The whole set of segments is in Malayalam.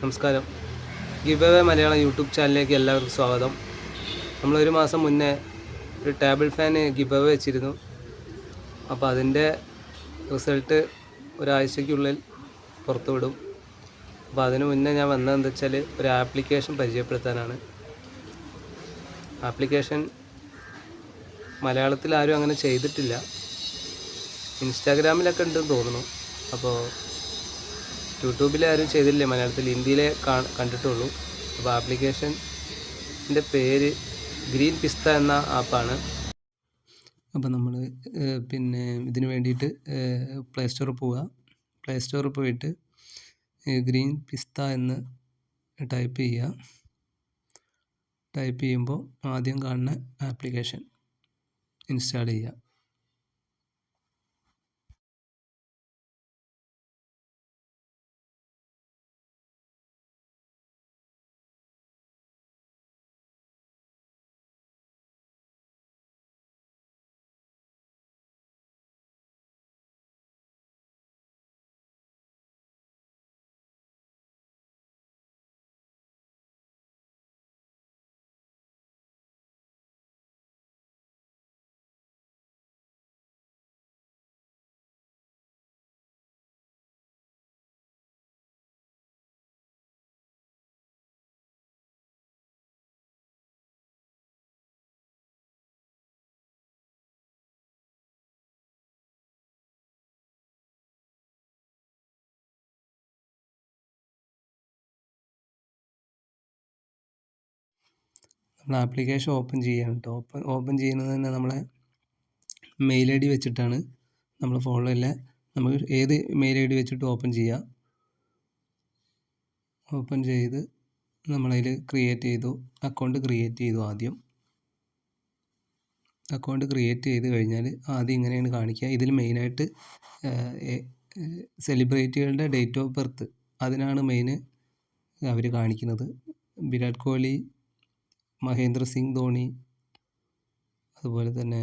നമസ്കാരം. ഗിബവേ മലയാളം യൂട്യൂബ് ചാനലിലേക്ക് എല്ലാവർക്കും സ്വാഗതം. നമ്മളൊരു മാസം മുന്നേ ഒരു ടേബിൾ ഫാൻ ഗിബവേ വെച്ചിരുന്നു. അപ്പോൾ അതിന്റെ റിസൾട്ട് ഒരാഴ്ചയ്ക്കുള്ളിൽ പുറത്തു വിടും. അപ്പോൾ അതിന് മുന്നേ ഞാൻ വന്നതെന്താ വെച്ചാൽ ഒരു ആപ്ലിക്കേഷൻ പരിചയപ്പെടുത്താനാണ്. ആപ്ലിക്കേഷൻ മലയാളത്തിൽ ആരും അങ്ങനെ ചെയ്തിട്ടില്ല. ഇൻസ്റ്റാഗ്രാമിലൊക്കെ ഉണ്ടെന്ന് തോന്നുന്നു. അപ്പോൾ യൂട്യൂബിൽ ആരും ചെയ്തില്ല? മലയാളത്തിൽ ഹിന്ദിയിലെ കണ്ടിട്ടുള്ളൂ. അപ്പോൾ ആപ്ലിക്കേഷന്റെ പേര് ഗ്രീൻ പിസ്ത എന്ന ആപ്പാണ്. അപ്പോൾ നമ്മൾ പിന്നെ ഇതിന് വേണ്ടിയിട്ട് പ്ലേ സ്റ്റോറിൽ പോവുക പ്ലേ സ്റ്റോറിൽ പോയിട്ട് ഗ്രീൻ പിസ്ത എന്ന് ടൈപ്പ് ചെയ്യുക ടൈപ്പ് ചെയ്യുമ്പോൾ ആദ്യം കാണുന്ന ആപ്ലിക്കേഷൻ ഇൻസ്റ്റാൾ ചെയ്യുക നമ്മൾ ആപ്ലിക്കേഷൻ ഓപ്പൺ ചെയ്യാണ് കേട്ടോ ഓപ്പൺ ഓപ്പൺ ചെയ്യുന്നത് തന്നെ നമ്മളെ മെയിൽ ഐ ഡി വെച്ചിട്ടാണ് നമ്മൾ ഫോണിലെ നമുക്ക് ഏത് മെയിൽ ഐ ഡി വെച്ചിട്ട് ഓപ്പൺ ചെയ്യാം. ഓപ്പൺ ചെയ്ത് നമ്മളതിൽ ക്രിയേറ്റ് ചെയ്തു. അക്കൗണ്ട് ക്രിയേറ്റ് ചെയ്തു ആദ്യം. അക്കൗണ്ട് ക്രിയേറ്റ് ചെയ്ത് കഴിഞ്ഞാൽ ആദ്യം ഇങ്ങനെയാണ് കാണിക്കുക ഇതിൽ മെയിനായിട്ട് സെലിബ്രിറ്റികളുടെ ഡേറ്റ് ഓഫ് ബർത്ത് അതിനാണ് മെയിൻ അവർ കാണിക്കുന്നത്. വിരാട് കോഹ്ലി മഹേന്ദ്ര സിംഗ് ധോണി അതുപോലെ തന്നെ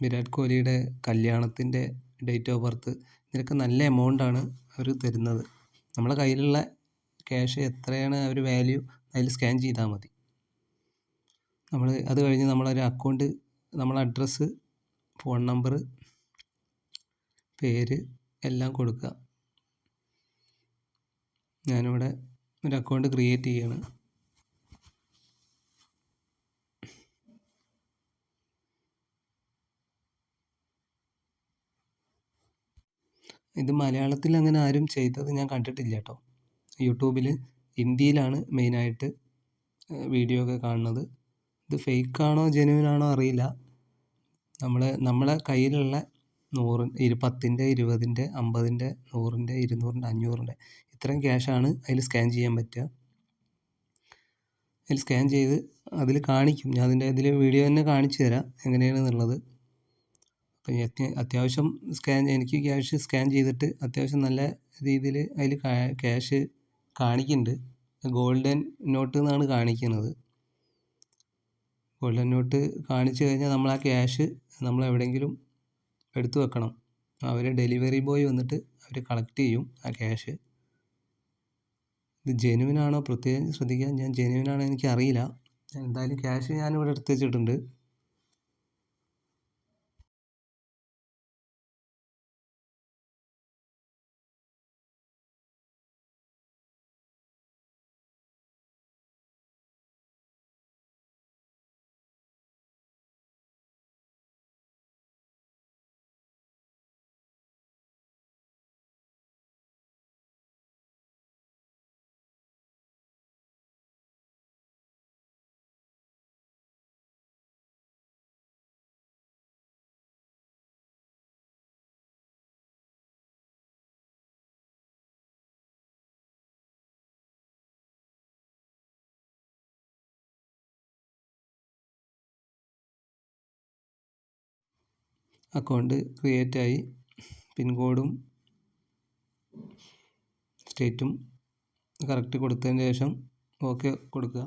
വിരാട് കോഹ്ലിയുടെ കല്യാണത്തിന്റെ ഡേറ്റ് ഓഫ് ബർത്ത് ഇതിനൊക്കെ നല്ല എമൗണ്ടാണ് അവർ തരുന്നത്. നമ്മളെ കയ്യിലുള്ള ക്യാഷ് എത്രയാണ് അവർ വാല്യൂ അതിൽ സ്കാൻ ചെയ്താൽ മതി. നമ്മൾ അത് കഴിഞ്ഞ് നമ്മളൊരു അക്കൗണ്ട് നമ്മളെ അഡ്രസ്സ് ഫോൺ നമ്പർ പേര് എല്ലാം കൊടുക്കുക. ഞാനിവിടെ ഒരു അക്കൗണ്ട് ക്രിയേറ്റ് ചെയ്യാണ്. ഇത് മലയാളത്തിൽ അങ്ങനെ ആരും ചെയ്തത് ഞാൻ കണ്ടിട്ടില്ല കേട്ടോ യൂട്യൂബിൽ ഹിന്ദിയിലാണ് മെയിനായിട്ട് വീഡിയോ ഒക്കെ കാണുന്നത്. ഇത് ഫേക്ക് ആണോ ആണോ അറിയില്ല. നമ്മൾ നമ്മളെ കയ്യിലുള്ള നൂറ് ഇരു പത്തിന്റെ ഇരുപതിന്റെ അമ്പതിന്റെ നൂറിന്റെ ഇരുന്നൂറിന്റെ അഞ്ഞൂറിന്റെ ഇത്രയും ക്യാഷാണ് അതിൽ സ്കാൻ ചെയ്യാൻ പറ്റുക. അതിൽ സ്കാൻ ചെയ്ത് അതിൽ കാണിക്കും. ഞാൻ അതിന്റെ ഇതിൽ വീഡിയോ തന്നെ കാണിച്ചു തരാം എങ്ങനെയാണെന്നുള്ളത്. എനിക്ക് അത്യാവശ്യം സ്കാൻ എനിക്ക് ക്യാഷ് സ്കാൻ ചെയ്തിട്ട് അത്യാവശ്യം നല്ല രീതിയിൽ അതിൽ ക്യാഷ് കാണിക്കുന്നുണ്ട് ഗോൾഡൻ നോട്ട് എന്നാണ് കാണിക്കുന്നത് ഗോൾഡൻ നോട്ട് കാണിച്ചു കഴിഞ്ഞാൽ നമ്മൾ ആ ക്യാഷ് നമ്മൾ എവിടെയെങ്കിലും എടുത്തു വെക്കണം. അവർ ഡെലിവറി ബോയ് വന്നിട്ട് അവർ കളക്ട് ചെയ്യും ആ ക്യാഷ് ഇത് ജെനുവിനാണോ പ്രത്യേകം ശ്രദ്ധിക്കാൻ? ഞാൻ ജെനുവിനാണോ എനിക്ക് അറിയില്ല എന്തായാലും ക്യാഷ് ഞാനിവിടെ എടുത്ത് വെച്ചിട്ടുണ്ട്. അക്കൗണ്ട് ക്രിയേറ്റ് ആയി. പിൻ കോഡും സ്റ്റേറ്റും കറക്റ്റ് കൊടുത്തതിന് ശേഷം ഓക്കെ കൊടുക്കുക.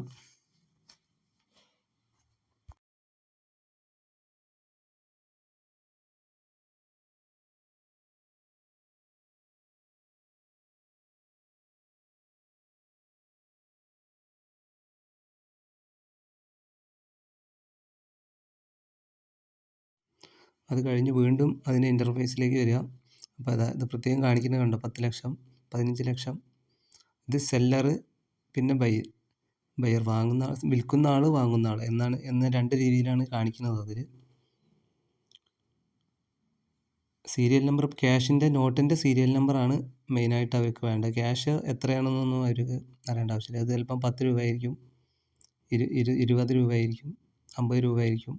അത് കഴിഞ്ഞ് വീണ്ടും അതിന്റെ ഇന്റർഫേസിലേക്ക് വരിക. അപ്പോൾ അതാ ഇത് പ്രത്യേകം കാണിക്കുന്നത് കണ്ടോ? പത്ത് ലക്ഷം പതിനഞ്ച് ലക്ഷം. ഇത് സെല്ലറ് പിന്നെ ബയർ ബയർ വാങ്ങുന്ന ആൾ വിൽക്കുന്ന ആൾ വാങ്ങുന്ന ആൾ എന്നാണ് എന്ന രണ്ട് രീതിയിലാണ് കാണിക്കുന്നത് അതിൽ സീരിയൽ നമ്പർ ക്യാഷിന്റെ നോട്ടിന്റെ സീരിയൽ നമ്പറാണ് മെയിനായിട്ട് അവർക്ക് വേണ്ടത്. ക്യാഷ് എത്രയാണെന്നൊന്നും അവർക്ക് അറിയേണ്ട ആവശ്യമില്ല. അത് ചിലപ്പം പത്ത് രൂപയായിരിക്കും ഇരു ഇരു ഇരുപത് രൂപയായിരിക്കും അമ്പത് രൂപയായിരിക്കും.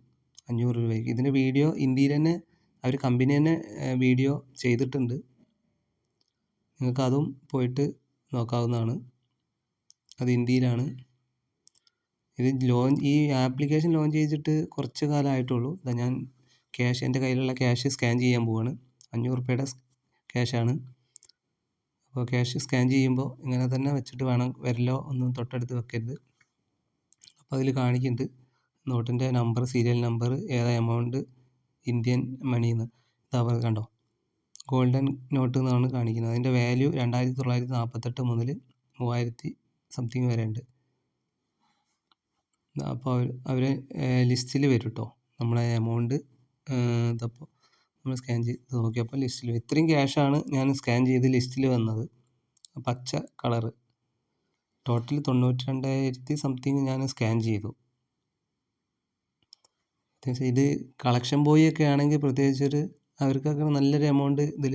അഞ്ഞൂറ് രൂപയ്ക്ക്. ഇതിന്റെ വീഡിയോ ഇന്ത്യയിൽ തന്നെ അവർ കമ്പനി തന്നെ വീഡിയോ ചെയ്തിട്ടുണ്ട്. നിങ്ങൾക്ക് അതും പോയിട്ട് നോക്കാവുന്നതാണ്. അത് ഇന്ത്യയിലാണ്. ഇത് ലോൺ ഈ ആപ്ലിക്കേഷൻ ലോഞ്ച് ചെയ്തിട്ട് കുറച്ച് കാലമായിട്ടുള്ളൂ. ഇതാ ഞാൻ ക്യാഷ് എന്റെ കയ്യിലുള്ള ക്യാഷ് സ്കാൻ ചെയ്യാൻ പോവാണ്. അഞ്ഞൂറ് റുപ്യയുടെ ക്യാഷാണ്. അപ്പോൾ ക്യാഷ് സ്കാൻ ചെയ്യുമ്പോൾ ഇങ്ങനെ തന്നെ വെച്ചിട്ട് വേണം വിരലോ ഒന്നും തൊട്ടടുത്ത് വെക്കരുത്. അപ്പോൾ അതിൽ കാണിക്കുന്നുണ്ട്. നോട്ടിന്റെ നമ്പർ സീരിയൽ നമ്പർ ഏതാ എമൗണ്ട് ഇന്ത്യൻ മണിയെന്ന് ഇതാ കണ്ടോ? ഗോൾഡൻ നോട്ട് എന്നാണ് കാണിക്കുന്നത്. അതിന്റെ വാല്യൂ രണ്ടായിരത്തി തൊള്ളായിരത്തി നാൽപ്പത്തെട്ട് മുതൽ മൂവായിരത്തി സംതിങ് വരെ ഉണ്ട്. അപ്പോൾ അവർ അവരെ ലിസ്റ്റിൽ വരും കേട്ടോ നമ്മളെ എമൗണ്ട് ഇതപ്പോൾ നമ്മൾ സ്കാൻ ചെയ്ത് നോക്കിയപ്പോൾ ലിസ്റ്റിൽ ഇത്രയും ക്യാഷാണ് ഞാൻ സ്കാൻ ചെയ്ത് ലിസ്റ്റിൽ വന്നത്. പച്ച കളറ്. ടോട്ടൽ തൊണ്ണൂറ്റി രണ്ടായിരത്തി സംതിങ് ഞാൻ സ്കാൻ ചെയ്തു. ഇത് കളക്ഷൻ ബോയ് ഒക്കെ ആണെങ്കിൽ പ്രത്യേകിച്ചൊരു അവർക്കൊക്കെ നല്ലൊരു എമൗണ്ട് ഇതിൽ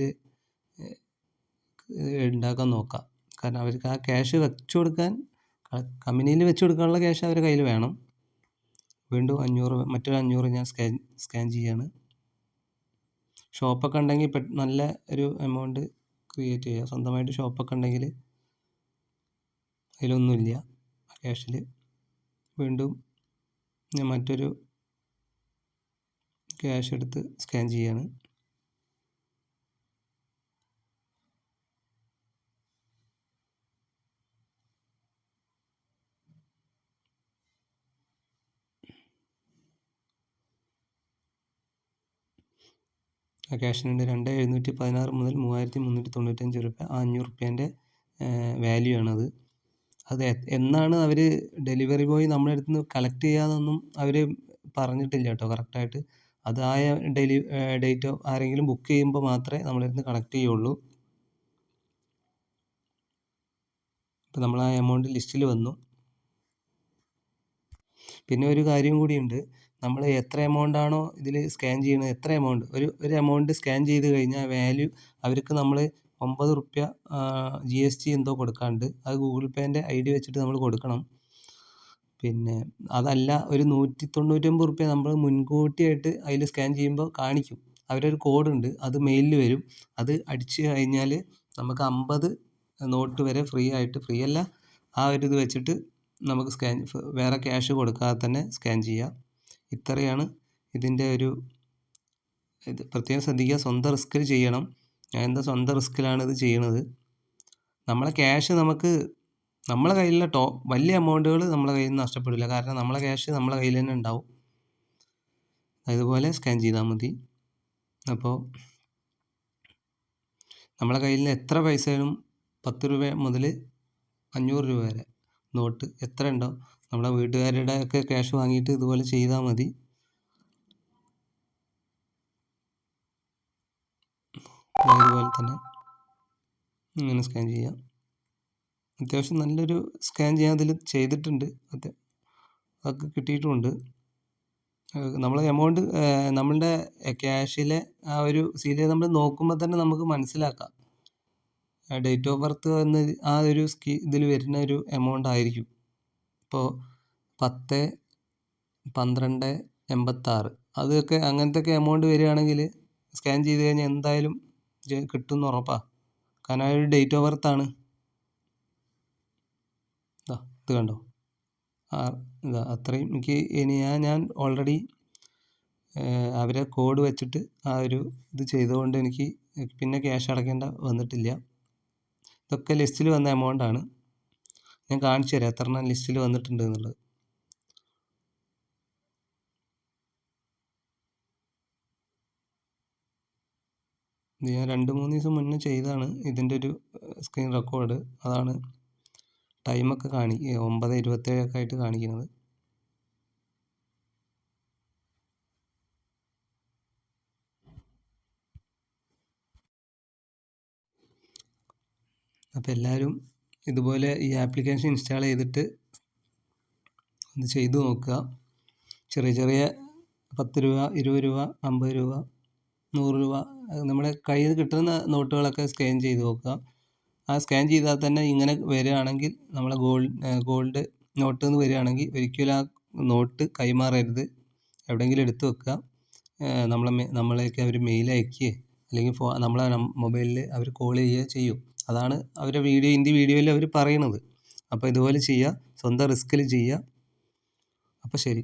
ഉണ്ടാക്കാൻ നോക്കാം. കാരണം അവർക്ക് ആ ക്യാഷ് വെച്ചു കൊടുക്കാൻ കമ്പനിയിൽ വെച്ചു കൊടുക്കാനുള്ള ക്യാഷ് അവരുടെ കയ്യിൽ വേണം. വീണ്ടും അഞ്ഞൂറ് മറ്റൊരു അഞ്ഞൂറ് ഞാൻ സ്കാൻ സ്കാൻ ചെയ്യാണ്. ഷോപ്പൊക്കെ ഉണ്ടെങ്കിൽ നല്ല ഒരു എമൗണ്ട് ക്രിയേറ്റ് ചെയ്യുക സ്വന്തമായിട്ട് ഷോപ്പൊക്കെ ഉണ്ടെങ്കിൽ അതിലൊന്നുമില്ല ക്യാഷിൽ വീണ്ടും ഞാൻ മറ്റൊരു ക്യാഷ് എടുത്ത് സ്കാൻ ചെയ്യാണ്. ആ ക്യാഷിനുണ്ട് രണ്ട് എഴുന്നൂറ്റി പതിനാറ് മുതൽ മൂവായിരത്തി മുന്നൂറ്റി തൊണ്ണൂറ്റഞ്ച് റുപ്യ ആ അഞ്ഞൂറ് റുപ്യേന്റെ വാല്യൂ ആണത് അത് എന്നാണ് അവർ ഡെലിവറി ബോയ് നമ്മുടെ അടുത്ത് നിന്ന് കളക്ട് ചെയ്യാന്നൊന്നും അവർ പറഞ്ഞിട്ടില്ല കേട്ടോ കറക്റ്റായിട്ട് അത് ആ ഡെലി ഡേറ്റോ ആരെങ്കിലും ബുക്ക് ചെയ്യുമ്പോൾ മാത്രമേ നമ്മുടെ അടുത്ത് കളക്ട് ചെയ്യുള്ളൂ. ഇപ്പോൾ നമ്മൾ ആ എമൗണ്ട് ലിസ്റ്റിൽ വന്നു. പിന്നെ ഒരു കാര്യം കൂടിയുണ്ട് നമ്മൾ എത്ര എമൗണ്ട് ആണോ ഇതിൽ സ്കാൻ ചെയ്യുന്നത് എത്ര എമൗണ്ട് ഒരു ഒരു എമൗണ്ട് സ്കാൻ ചെയ്ത് കഴിഞ്ഞാൽ വാല്യൂ അവർക്ക് നമ്മൾ ഒമ്പത് റുപ്യ ജി എസ് ടി എന്തോ കൊടുക്കാണ്ട് അത് ഗൂഗിൾ പേന്റെ ഐ ഡി വെച്ചിട്ട് നമ്മൾ കൊടുക്കണം. പിന്നെ അതല്ല ഒരു നൂറ്റി തൊണ്ണൂറ്റൊമ്പത് റുപ്യ നമ്മൾ മുൻകൂട്ടിയായിട്ട് അതിൽ സ്കാൻ ചെയ്യുമ്പോൾ കാണിക്കും. അവരൊരു കോഡുണ്ട് അത് മെയിലിൽ വരും. അത് അടിച്ച് കഴിഞ്ഞാൽ നമുക്ക് അമ്പത് നോട്ട് വരെ ഫ്രീ ആയിട്ട് ഫ്രീ അല്ല ആ ഒരു ഇത് വെച്ചിട്ട് നമുക്ക് സ്കാൻ വേറെ ക്യാഷ് കൊടുക്കാതെ തന്നെ സ്കാൻ ചെയ്യാം. ഇത്രയാണ് ഇതിന്റെ ഒരു ഇത്. പ്രത്യേകം ശ്രദ്ധിക്കുക സ്വന്തം റിസ്കിൽ ചെയ്യണം. ഞാൻ എന്താ സ്വന്തം റിസ്കിലാണ് ഇത് ചെയ്യണത്? നമ്മളെ ക്യാഷ് നമുക്ക് നമ്മളെ കയ്യിലുള്ള ടോ വലിയ എമൗണ്ടുകൾ നമ്മളെ കയ്യിൽ നിന്ന് നഷ്ടപ്പെടില്ല. കാരണം നമ്മളെ ക്യാഷ് നമ്മളെ കയ്യിൽ തന്നെ ഉണ്ടാവും. അതുപോലെ സ്കാൻ ചെയ്താൽ മതി. അപ്പോൾ നമ്മളെ കയ്യിൽ നിന്ന് എത്ര പൈസയും പത്ത് രൂപ മുതൽ അഞ്ഞൂറ് രൂപ വരെ നോട്ട് എത്ര ഉണ്ടോ. നമ്മളെ വീട്ടുകാരുടെ ഒക്കെ ക്യാഷ് വാങ്ങിയിട്ട് ഇതുപോലെ ചെയ്താൽ മതി. അതുപോലെ തന്നെ ഇങ്ങനെ സ്കാൻ ചെയ്യാം. അത്യാവശ്യം നല്ലൊരു സ്കാൻ ചെയ്യാൻ അതിൽ ചെയ്തിട്ടുണ്ട്. അത് അതൊക്കെ കിട്ടിയിട്ടുമുണ്ട് നമ്മൾ എമൗണ്ട് നമ്മളുടെ ക്യാഷിലെ ആ ഒരു സീലിൽ നമ്മൾ നോക്കുമ്പോൾ തന്നെ നമുക്ക് മനസ്സിലാക്കാം. ഡേറ്റ് ഓഫ് ബർത്ത് എന്ന് ആ ഒരു സ്കീ ഇതിൽ വരുന്ന ഒരു എമൗണ്ട് ആയിരിക്കും. ഇപ്പോൾ പത്ത് പന്ത്രണ്ട് എൺപത്താറ്. അതൊക്കെ അങ്ങനത്തെ ഒക്കെ എമൗണ്ട് വരികയാണെങ്കിൽ സ്കാൻ ചെയ്ത് കഴിഞ്ഞാൽ എന്തായാലും കിട്ടും എന്ന് ഉറപ്പാണ് കാരണം ആ ഒരു ഡേറ്റ് ഓഫ് ബർത്ത് ഇതാ ഇത് കണ്ടോ? ആ ഇതാ അത്രയും എനിക്ക് ഇനി ഞാൻ ഞാൻ ഓൾറെഡി അവരെ കോഡ് വെച്ചിട്ട് ആ ഒരു ഇത് ചെയ്തുകൊണ്ട് എനിക്ക് പിന്നെ ക്യാഷ് അടയ്ക്കേണ്ട വന്നിട്ടില്ല. ഇതൊക്കെ ലിസ്റ്റിൽ വന്ന എമൗണ്ട് ആണ്. ഞാൻ കാണിച്ചു തരാം എത്ര എണ്ണം ലിസ്റ്റിൽ വന്നിട്ടുണ്ട് എന്നുള്ളത്. ഇത് ഞാൻ രണ്ട് മൂന്ന് ദിവസം മുന്നേ ചെയ്തതാണ്. ഇതിന്റെ ഒരു സ്ക്രീൻ റെക്കോർഡ് അതാണ് ടൈമൊക്കെ കാണി ഒമ്പത് ഇരുപത്തേഴൊക്കെ ആയിട്ട് കാണിക്കുന്നത്. അപ്പം എല്ലാവരും ഇതുപോലെ ഈ ആപ്ലിക്കേഷൻ ഇൻസ്റ്റാൾ ചെയ്തിട്ട് ഒന്ന് ചെയ്തു നോക്കുക. ചെറിയ ചെറിയ പത്ത് രൂപ ഇരുപത് രൂപ അമ്പത് രൂപ നൂറ് രൂപ നമ്മുടെ കയ്യിൽ കിട്ടുന്ന നോട്ടുകളൊക്കെ സ്കാൻ ചെയ്ത് നോക്കുക. ആ സ്കാൻ ചെയ്താൽ തന്നെ ഇങ്ങനെ വരികയാണെങ്കിൽ നമ്മളെ ഗോൾഡ് നോട്ട് എന്ന് വരികയാണെങ്കിൽ ഒരിക്കലും ആ നോട്ട് കൈമാറരുത്. എവിടെയെങ്കിലും എടുത്ത് വെക്കുക. നമ്മളെ നമ്മളേക്ക് അവർ മെയിൽ അയക്കുകയോ അല്ലെങ്കിൽ ഫോ നമ്മളെ മൊബൈലിൽ അവർ കോൾ ചെയ്യുകയോ ചെയ്യും. അതാണ് അവരെ വീഡിയോ ഹിന്ദി വീഡിയോയിൽ അവർ പറയണത്. അപ്പോൾ ഇതുപോലെ ചെയ്യുക. സ്വന്തം റിസ്ക്കിൽ ചെയ്യുക. അപ്പോൾ ശരി.